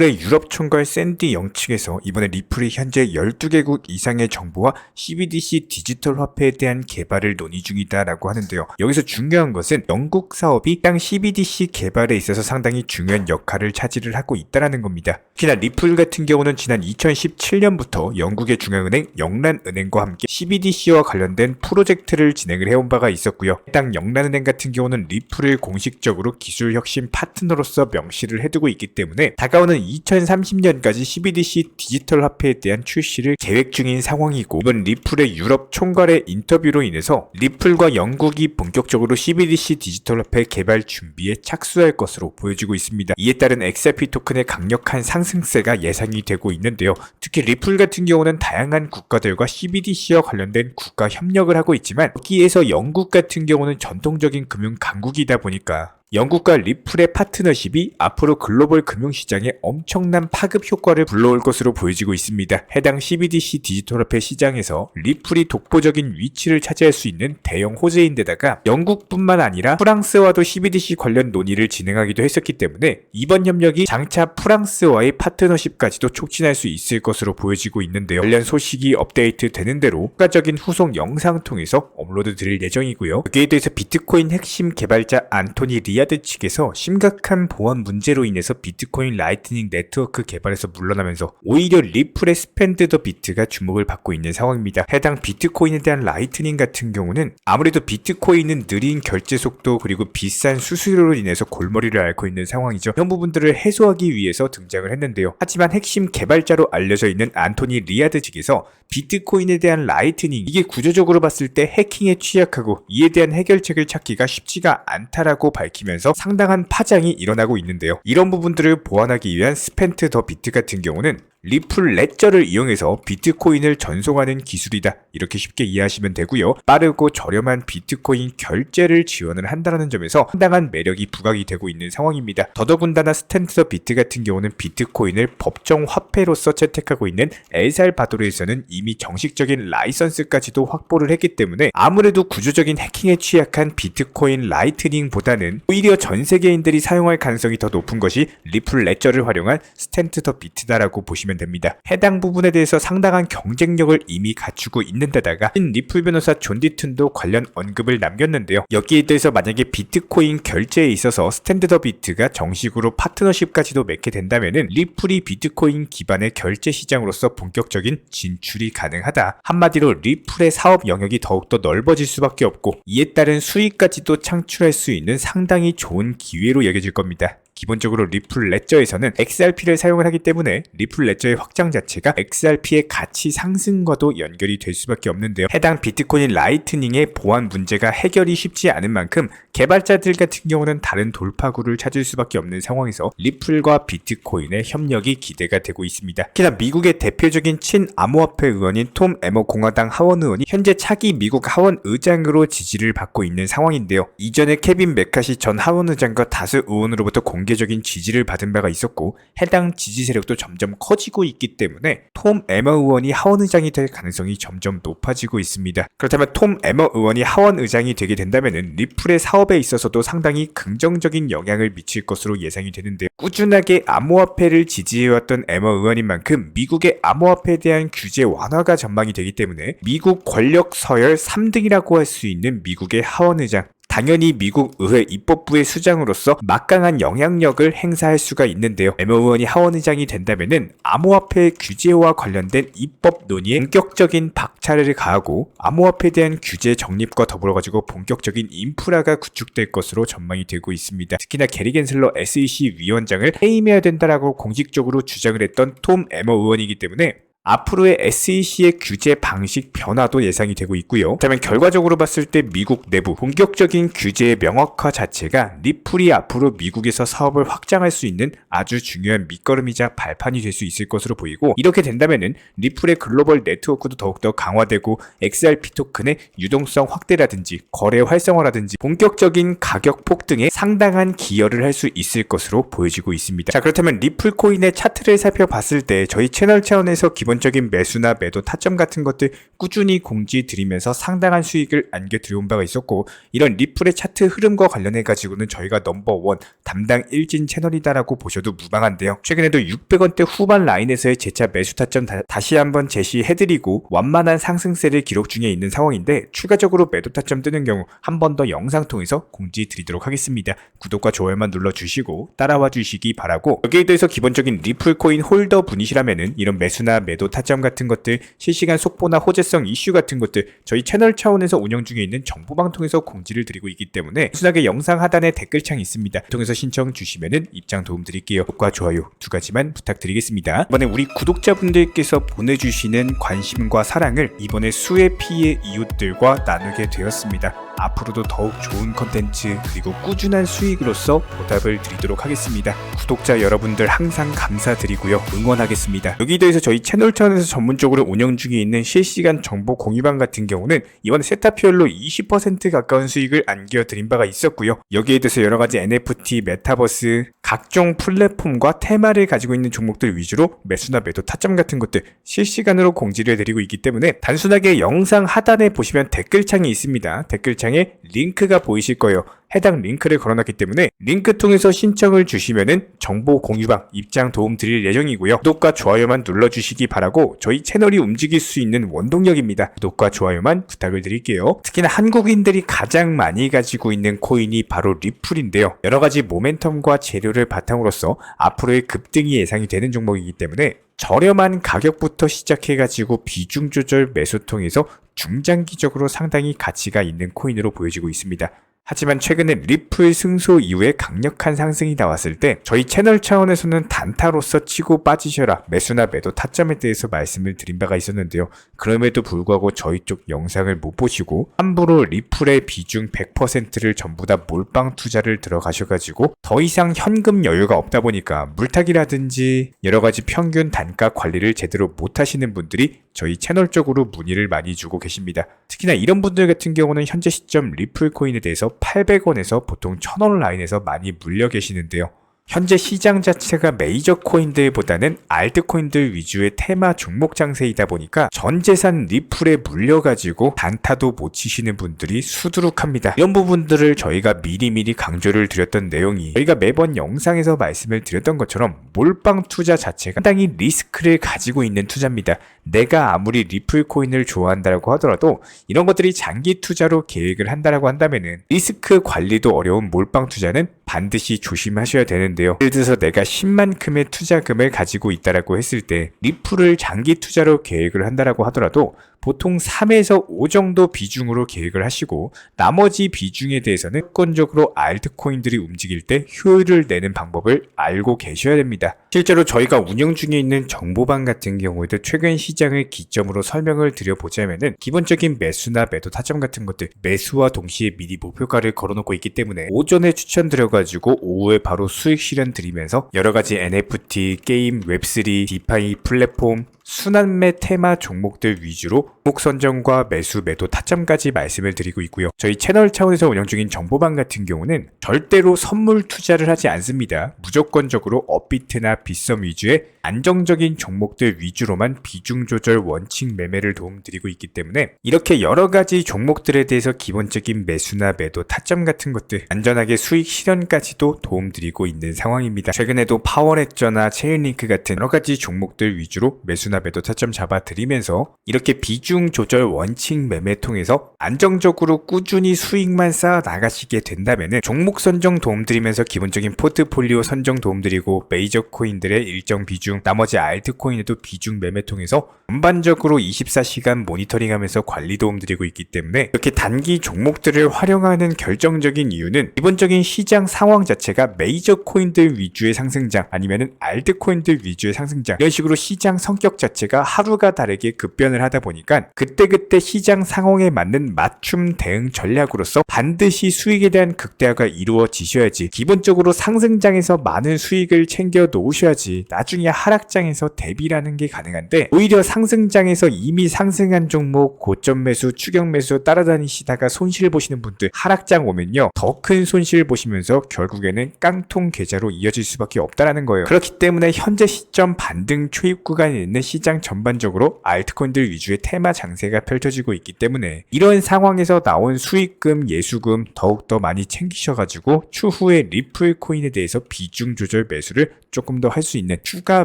리플의 유럽 총괄 샌디 영측에서 이번에 리플이 현재 12개국 이상의 정보와 CBDC 디지털 화폐에 대한 개발을 논의 중이다라고 하는데요. 여기서 중요한 것은 영국 사업이 해당 CBDC 개발에 있어서 상당히 중요한 역할을 차지를 하고 있다라는 겁니다. 특히나 리플 같은 경우는 지난 2017년부터 영국의 중앙은행 영란은행과 함께 CBDC와 관련된 프로젝트를 진행을 해온 바가 있었고요. 해당 영란은행 같은 경우는 리플을 공식적으로 기술 혁신 파트너로서 명시를 해두고 있기 때문에 다가오는 2030년까지 CBDC 디지털 화폐에 대한 출시를 계획 중인 상황이고 이번 리플의 유럽 총괄의 인터뷰로 인해서 리플과 영국이 본격적으로 CBDC 디지털 화폐 개발 준비에 착수할 것으로 보여지고 있습니다. 이에 따른 XRP 토큰의 강력한 상승세가 예상이 되고 있는데요. 특히 리플 같은 경우는 다양한 국가들과 CBDC와 관련된 국가 협력을 하고 있지만 여기에서 영국 같은 경우는 전통적인 금융 강국이다 보니까 영국과 리플의 파트너십이 앞으로 글로벌 금융시장에 엄청난 파급 효과를 불러올 것으로 보여지고 있습니다. 해당 CBDC 디지털 화폐 시장에서 리플이 독보적인 위치를 차지할 수 있는 대형 호재인데다가 영국뿐만 아니라 프랑스와도 CBDC 관련 논의를 진행하기도 했었기 때문에 이번 협력이 장차 프랑스와의 파트너십까지도 촉진할 수 있을 것으로 보여지고 있는데요. 관련 소식이 업데이트 되는 대로 추가적인 후속 영상 통해서 업로드 드릴 예정이고요. 여기에 대해서 비트코인 핵심 개발자 안토니 리아 리아드 측에서 심각한 보안 문제로 인해서 비트코인 라이트닝 네트워크 개발에서 물러나면서 오히려 리플의 스펜드 더 비트가 주목을 받고 있는 상황입니다. 해당 비트코인에 대한 라이트닝 같은 경우는 아무래도 비트코인은 느린 결제 속도 그리고 비싼 수수료로 인해서 골머리를 앓고 있는 상황이죠. 이런 부분들을 해소하기 위해서 등장을 했는데요. 하지만 핵심 개발자로 알려져 있는 안토니 리아드 측에서 비트코인에 대한 라이트닝 이게 구조적으로 봤을 때 해킹에 취약하고 이에 대한 해결책을 찾기가 쉽지가 않다라고 밝히 면서 상당한 파장이 일어나고 있는데요. 이런 부분들을 보완하기 위한 스펜트 더 비트 같은 경우는 리플 레저를 이용해서 비트코인을 전송하는 기술이다. 이렇게 쉽게 이해하시면 되고요. 빠르고 저렴한 비트코인 결제를 지원을 한다는 점에서 상당한 매력이 부각이 되고 있는 상황입니다. 더더군다나 스탠드 비트 같은 경우는 비트코인을 법정 화폐로서 채택하고 있는 엘살바도르에서는 이미 정식적인 라이선스까지도 확보를 했기 때문에 아무래도 구조적인 해킹에 취약한 비트코인 라이트닝보다는 오히려 전 세계인들이 사용할 가능성이 더 높은 것이 리플 레저를 활용한 스탠드 더 비트다라고 보시면 됩니다. 해당 부분에 대해서 상당한 경쟁력을 이미 갖추고 있는 데다가 신 리플 변호사 존 디튼도 관련 언급을 남겼는데요. 여기에 대해서 만약에 비트코인 결제에 있어서 스탠드 더 비트가 정식으로 파트너십까지도 맺게 된다면은 리플이 비트코인 기반의 결제 시장으로서 본격적인 진출이 가능하다. 한마디로 리플의 사업 영역이 더욱더 넓어질 수밖에 없고 이에 따른 수익까지도 창출할 수 있는 상당히 좋은 기회로 여겨질 겁니다. 기본적으로 리플 레저에서는 XRP를 사용을 하기 때문에 리플 레저의 확장 자체가 XRP의 가치 상승과도 연결이 될 수밖에 없는데요. 해당 비트코인 라이트닝의 보안 문제가 해결이 쉽지 않은 만큼 개발자들 같은 경우는 다른 돌파구를 찾을 수밖에 없는 상황에서 리플과 비트코인의 협력이 기대가 되고 있습니다. 특히나 미국의 대표적인 친암호화폐 의원인 톰 에머 공화당 하원 의원이 현재 차기 미국 하원 의장으로 지지를 받고 있는 상황인데요. 이전에 케빈 메카시 전 하원 의장과 다수 의원으로부터 공개 공개적인 지지를 받은 바가 있었고 해당 지지 세력도 점점 커지고 있기 때문에 톰 에머 의원이 하원 의장이 될 가능성이 점점 높아지고 있습니다. 그렇다면 톰 에머 의원이 하원 의장이 되게 된다면 리플의 사업에 있어서도 상당히 긍정적인 영향을 미칠 것으로 예상이 되는데 꾸준하게 암호화폐를 지지해왔던 에머 의원인 만큼 미국의 암호화폐에 대한 규제 완화가 전망이 되기 때문에 미국 권력 서열 3등이라고 할 수 있는 미국의 하원 의장 당연히 미국 의회 입법부의 수장으로서 막강한 영향력을 행사할 수가 있는데요. 에머 의원이 하원 의장이 된다면 암호화폐 규제와 관련된 입법 논의에 본격적인 박차를 가하고 암호화폐에 대한 규제 정립과 더불어 가지고 본격적인 인프라가 구축될 것으로 전망이 되고 있습니다. 특히나 게리 겐슬러 SEC 위원장을 해임해야 된다라고 공식적으로 주장을 했던 톰 에머 의원이기 때문에 앞으로의 SEC의 규제 방식 변화도 예상이 되고 있고요. 그렇다면 결과적으로 봤을 때 미국 내부 본격적인 규제의 명확화 자체가 리플이 앞으로 미국에서 사업을 확장할 수 있는 아주 중요한 밑거름이자 발판이 될 수 있을 것으로 보이고 이렇게 된다면은 리플의 글로벌 네트워크도 더욱더 강화되고 XRP 토큰의 유동성 확대라든지 거래 활성화라든지 본격적인 가격 폭등에 상당한 기여를 할 수 있을 것으로 보여지고 있습니다. 자 그렇다면 리플 코인의 차트를 살펴봤을 때 저희 채널 차원에서 기본 기본적인 매수나 매도 타점 같은 것들 꾸준히 공지 드리면서 상당한 수익을 안겨 들여온 바가 있었고 이런 리플의 차트 흐름과 관련해 가지고는 저희가 넘버원 담당 일진 채널이다라고 보셔도 무방한데요. 최근에도 600원대 후반 라인에서의 재차 매수 타점 다, 시 한번 제시해드리고 완만한 상승세를 기록 중에 있는 상황인데 추가적으로 매도 타점 뜨는 경우 한 번 더 영상 통해서 공지 드리도록 하겠습니다. 구독과 좋아요만 눌러주시고 따라와 주시기 바라고 여기에 대해서 기본적인 리플 코인 홀더 분이시라면은 이런 매수나 매도 타점 같은 것들 실시간 속보나 호재성 이슈 같은 것들 저희 채널 차원에서 운영 중에 있는 정보방 통해서 공지를 드리고 있기 때문에 순하게 영상 하단에 댓글창이 있습니다. 통해서 신청 주시면은 입장 도움 드릴게요. 구독과 좋아요 두 가지만 부탁드리겠습니다. 이번에 우리 구독자분들께서 보내주시는 관심과 사랑을 이번에 수의 피해 이웃들과 나누게 되었습니다. 앞으로도 더욱 좋은 컨텐츠 그리고 꾸준한 수익으로서 보답을 드리도록 하겠습니다. 구독자 여러분들 항상 감사드리고요. 응원하겠습니다. 여기에 대해서 저희 채널 차원에서 전문적으로 운영 중에 있는 실시간 정보 공유방 같은 경우는 이번 세타피얼로 20% 가까운 수익을 안겨드린 바가 있었고요. 여기에 대해서 여러 가지 NFT, 메타버스, 각종 플랫폼과 테마를 가지고 있는 종목들 위주로 매수나 매도 타점 같은 것들 실시간으로 공지를 드리고 있기 때문에 단순하게 영상 하단에 보시면 댓글창이 있습니다. 댓글창 에 링크가 보이실 거예요. 해당 링크를 걸어놨기 때문에 링크 통해서 신청을 주시면은 정보 공유방 입장 도움 드릴 예정이고요. 구독과 좋아요만 눌러주시기 바라고 저희 채널이 움직일 수 있는 원동력입니다. 구독과 좋아요만 부탁을 드릴게요. 특히나 한국인들이 가장 많이 가지고 있는 코인이 바로 리플인데요. 여러 가지 모멘텀과 재료를 바탕으로서 앞으로의 급등이 예상이 되는 종목이기 때문에 저렴한 가격부터 시작해가지고 비중 조절 매수 통해서 중장기적으로 상당히 가치가 있는 코인으로 보여지고 있습니다. 하지만 최근에 리플 승소 이후에 강력한 상승이 나왔을 때 저희 채널 차원에서는 단타로서 치고 빠지셔라 매수나 매도 타점에 대해서 말씀을 드린 바가 있었는데요. 그럼에도 불구하고 저희 쪽 영상을 못 보시고 함부로 리플의 비중 100%를 전부 다 몰빵 투자를 들어가셔가지고 더 이상 현금 여유가 없다 보니까 물타기라든지 여러 가지 평균 단가 관리를 제대로 못 하시는 분들이 저희 채널 쪽으로 문의를 많이 주고 계십니다. 특히나 이런 분들 같은 경우는 현재 시점 리플 코인에 대해서 800원에서 보통 1000원 라인에서 많이 물려 계시는데요. 현재 시장 자체가 메이저 코인들보다는 알트코인들 위주의 테마 종목 장세이다 보니까 전 재산 리플에 물려가지고 단타도 못 치시는 분들이 수두룩합니다. 이런 부분들을 저희가 미리미리 강조를 드렸던 내용이 저희가 매번 영상에서 말씀을 드렸던 것처럼 몰빵 투자 자체가 상당히 리스크를 가지고 있는 투자입니다. 내가 아무리 리플 코인을 좋아한다고 하더라도 이런 것들이 장기 투자로 계획을 한다라고 한다면은 리스크 관리도 어려운 몰빵 투자는 반드시 조심하셔야 되는데 요. 예를 들어서 내가 10만큼의 투자금을 가지고 있다라고 했을 때 리플을 장기 투자로 계획을 한다라고 하더라도 보통 3에서 5 정도 비중으로 계획을 하시고 나머지 비중에 대해서는 무조건적으로 알트코인들이 움직일 때 효율을 내는 방법을 알고 계셔야 됩니다. 실제로 저희가 운영 중에 있는 정보방 같은 경우에도 최근 시장을 기점으로 설명을 드려보자면은 기본적인 매수나 매도 타점 같은 것들 매수와 동시에 미리 목표가를 걸어놓고 있기 때문에 오전에 추천드려가지고 오후에 바로 수익 실현 드리면서 여러 가지 NFT, 게임, 웹3, 디파이 플랫폼 순환매 테마 종목들 위주로 목 선정과 매수, 매도 타점까지 말씀을 드리고 있고요. 저희 채널 차원에서 운영 중인 정보방 같은 경우는 절대로 선물 투자를 하지 않습니다. 무조건적으로 업비트나 빗썸 위주의 안정적인 종목들 위주로만 비중 조절 원칙 매매를 도움드리고 있기 때문에 이렇게 여러 가지 종목들에 대해서 기본적인 매수나 매도 타점 같은 것들 안전하게 수익 실현까지도 도움드리고 있는 상황입니다. 최근에도 파워레저나 체인링크 같은 여러 가지 종목들 위주로 매수나 매도 타점 잡아드리면서 이렇게 비중 조절 원칙 매매 통해서 안정적으로 꾸준히 수익만 쌓아 나가시게 된다면 종목 선정 도움드리면서 기본적인 포트폴리오 선정 도움드리고 메이저 코인들의 일정 비중 나머지 알트코인에도 비중 매매 통해서 전반적으로 24시간 모니터링하면서 관리 도움드리고 있기 때문에 이렇게 단기 종목들을 활용하는 결정적인 이유는 기본적인 시장 상황 자체가 메이저 코인들 위주의 상승장 아니면은 알트코인들 위주의 상승장 이런 식으로 시장 성격 자체가 하루가 다르게 급변을 하다 보니까 그때그때 시장 상황에 맞는 맞춤 대응 전략으로서 반드시 수익에 대한 극대화가 이루어지셔야지 기본적으로 상승장에서 많은 수익을 챙겨 놓으셔야지 나중에 하락장에서 대비라는 게 가능한데 오히려 상승장에서 이미 상승한 종목 고점 매수 추경 매수 따라다니시다가 손실 보시는 분들 하락장 오면요. 더 큰 손실 보시면서 결국에는 깡통 계좌로 이어질 수밖에 없다라는 거예요. 그렇기 때문에 현재 시점 반등 초입 구간에 있는 시장 전반적으로 알트코인들 위주의 테마 장세가 펼쳐지고 있기 때문에 이런 상황에서 나온 수익금 예수금 더욱더 많이 챙기셔가지고 추후에 리플 코인에 대해서 비중 조절 매수를 조금 더 할 수 있는 추가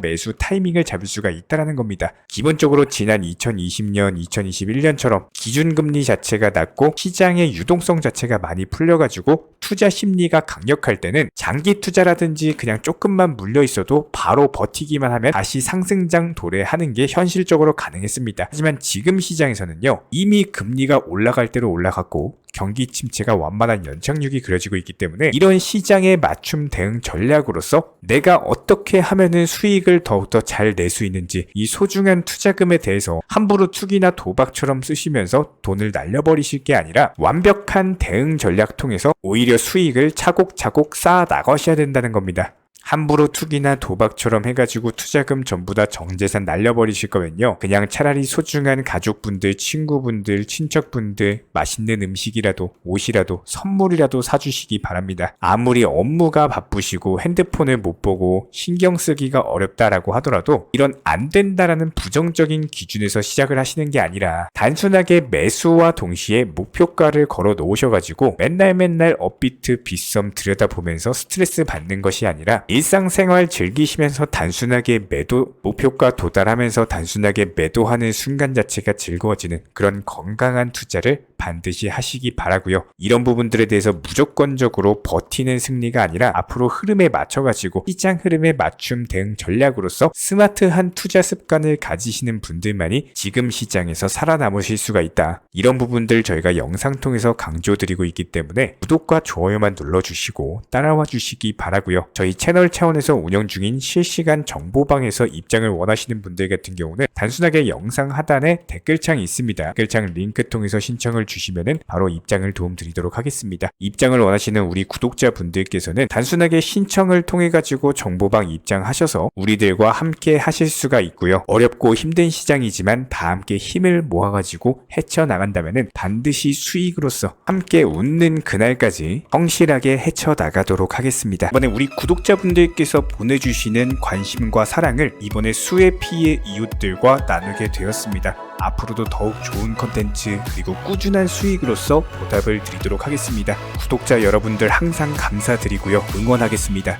매수 타이밍을 잡을 수가 있다라는 겁니다. 기본적으로 지난 2020년, 2021년처럼 기준금리 자체가 낮고 시장의 유동성 자체가 많이 풀려가지고 투자 심리가 강력할 때는 장기 투자라든지 그냥 조금만 물려 있어도 바로 버티기만 하면 다시 상승장 도래하는 게 현실적으로 가능했습니다. 하지만 지금 시장에서는요, 이미 금리가 올라갈 대로 올라갔고 경기 침체가 완만한 연착륙이 그려지고 있기 때문에 이런 시장에 맞춤 대응 전략으로서 내가 어떻게 하면은 수익을 더욱더 잘 낼 수 있는지 이 소중한 투자금에 대해서 함부로 투기나 도박처럼 쓰시면서 돈을 날려버리실 게 아니라 완벽한 대응 전략 통해서 오히려 수익을 차곡차곡 쌓아 나가셔야 된다는 겁니다. 함부로 투기나 도박처럼 해가지고 투자금 전부 다 정재산 날려버리실 거면요. 그냥 차라리 소중한 가족분들, 친구분들, 친척분들 맛있는 음식이라도 옷이라도 선물이라도 사주시기 바랍니다. 아무리 업무가 바쁘시고 핸드폰을 못 보고 신경 쓰기가 어렵다라고 하더라도 이런 안 된다라는 부정적인 기준에서 시작을 하시는 게 아니라 단순하게 매수와 동시에 목표가를 걸어 놓으셔가지고 맨날 맨날 업비트 빗썸 들여다보면서 스트레스 받는 것이 아니라 일 상생활 즐기시면서 단순하게 매도 목표가 도달하면서 단순하게 매도하는 순간 자체가 즐거워지는 그런 건강한 투자를 반드시 하시기 바라고요. 이런 부분들에 대해서 무조건적으로 버티는 승리가 아니라 앞으로 흐름에 맞춰가지고 시장 흐름에 맞춤 대응 전략으로서 스마트한 투자 습관을 가지시는 분들만이 지금 시장에서 살아남으실 수가 있다. 이런 부분들 저희가 영상 통해서 강조드리고 있기 때문에 구독과 좋아요만 눌러주시고 따라와 주시기 바라고요. 저희 채널 차원에서 운영 중인 실시간 정보방에서 입장을 원하시는 분들 같은 경우는 단순하게 영상 하단에 댓글창이 있습니다. 댓글창 링크 통해서 신청을 주시면은 바로 입장을 도움드리도록 하겠습니다. 입장을 원하시는 우리 구독자분들께서는 단순하게 신청을 통해 가지고 정보방 입장하셔서 우리들과 함께 하실 수가 있고요. 어렵고 힘든 시장이지만 다 함께 힘을 모아 가지고 헤쳐 나간다면은 반드시 수익으로서 함께 웃는 그날까지 성실하게 헤쳐 나가도록 하겠습니다. 이번에 우리 구독자분 들께서 보내주시는 관심과 사랑을 이번에 수혜 피해 이웃들과 나누게 되었습니다. 앞으로도 더욱 좋은 컨텐츠 그리고 꾸준한 수익으로서 보답을 드리도록 하겠습니다. 구독자 여러분들 항상 감사드리고요. 응원하겠습니다.